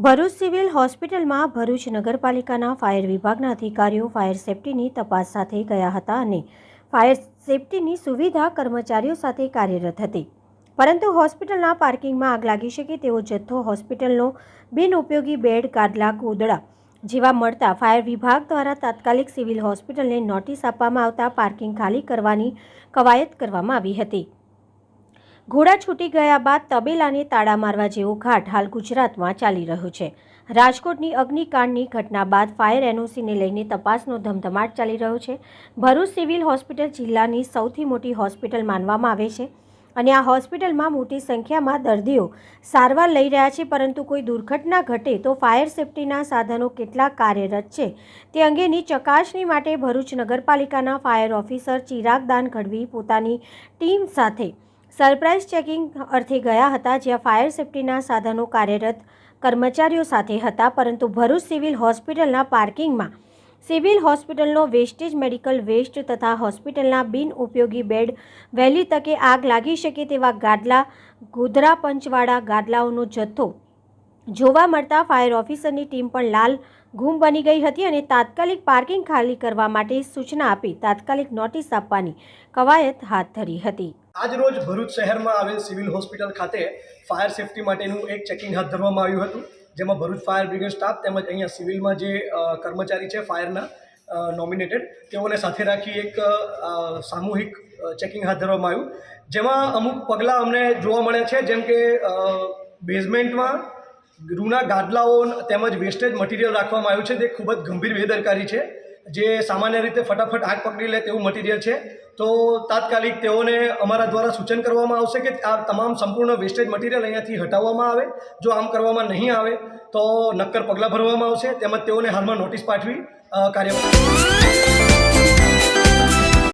Bharuch civil હોસ્પિટલમાં ભરૂચ નગરપાલિકાના fire વિભાગના અધિકારીઓ ફાયર સેફટીની તપાસ સાથે ગયા હતા અને ફાયર સેફટીની સુવિધા કર્મચારીઓ સાથે કાર્યરત હતી. પરંતુ હોસ્પિટલના પાર્કિંગમાં આગ લાગી શકે તેવો જથ્થો હોસ્પિટલનો બિનઉપયોગી બેડ, ગાદલા ગોદડા જેવા મળતા ફાયર વિભાગ દ્વારા તાત્કાલિક સિવિલ હોસ્પિટલને નોટિસ આપવામાં આવતા પાર્કિંગ ખાલી કરવાની કવાયત કરવામાં આવી હતી. ઘોડા છૂટી ગયા બાદ તબેલાને તાળા મારવા જેવો ઘાટ હાલ ગુજરાતમાં ચાલી રહ્યો છે. રાજકોટની અગ્નિકાંડની ઘટના બાદ ફાયર એનઓસીને લઈને તપાસનો ધમધમાટ ચાલી રહ્યો છે. ભરૂચ સિવિલ હોસ્પિટલ જિલ્લાની સૌથી મોટી હોસ્પિટલ માનવામાં આવે છે અને આ હોસ્પિટલમાં મોટી સંખ્યામાં દર્દીઓ સારવાર લઈ રહ્યા છે, પરંતુ કોઈ દુર્ઘટના ઘટે તો ફાયર સેફટીના સાધનો કેટલા કાર્યરત છે. તે અંગેની ચકાસણી માટે ભરૂચ નગરપાલિકાના ફાયર ઓફિસર ચિરાગદાન ગઢવી પોતાની ટીમ સાથે સરપ્રાઇઝ ચેકિંગ અર્થે ગયા હતા જ્યાં ફાયર સેફટીના સાધનો કાર્યરત કર્મચારીઓ સાથે હતા, પરંતુ ભરૂચ સિવિલ હોસ્પિટલના પાર્કિંગમાં સિવિલ હોસ્પિટલનો વેસ્ટેજ, મેડિકલ વેસ્ટ તથા હોસ્પિટલના બિનઉપયોગી બેડ વહેલી તકે આગ લાગી શકે તેવા ગાદલા, ગોધરા પંચવાળા ગાદલાઓનો જથ્થો જોવા મળતા ફાયર ઓફિસરની ટીમ પણ લાલ ગુમ બની ગઈ હતી અને તાત્કાલિક પાર્કિંગ ખાલી કરવા માટે સૂચના આપી, તાત્કાલિક નોટિસ આપવાની કવાયત હાથ ધરી હતી. આજ રોજ ભરૂચ શહેરમાં આવેલ સિવિલ હોસ્પિટલ ખાતે ફાયર સેફટી માટેનું એક ચેકિંગ હાથ ધરવામાં આવ્યું હતું. જેમાં ભરૂચ ફાયર બ્રિગેડ સ્ટાફ તેમજ અહીંયા સિવિલમાં જે કર્મચારી છે ફાયરના નોમિનેટેડ તેઓને સાથે રાખી એક સામૂહિક ચેકિંગ હાથ ધરવામાં આવ્યું. જેમાં અમુક પગલાં અમને જોવા મળે છે, જેમ કે બેઝમેન્ટમાં રૂના ગાદલાઓ તેમજ વેસ્ટેજ મટીરિયલ રાખવામાં આવ્યું છે. તે ખૂબ જ ગંભીર બેદરકારી છે. જે સામાન્ય રીતે ફટાફટ આગ પકડી લે તેવું મટીરિયલ છે, તો તાત્કાલિક તેઓને અમારા દ્વારા સૂચન કરવામાં આવશે કે આ તમામ સંપૂર્ણ વેસ્ટેજ મટીરિયલ અહીંયાથી હટાવવામાં આવે. જો આમ કરવામાં નહીં આવે, તો નક્કર પગલાં ભરવામાં આવશે. તેમજ તેઓને હાલમાં નોટિસ પાઠવી કાર્ય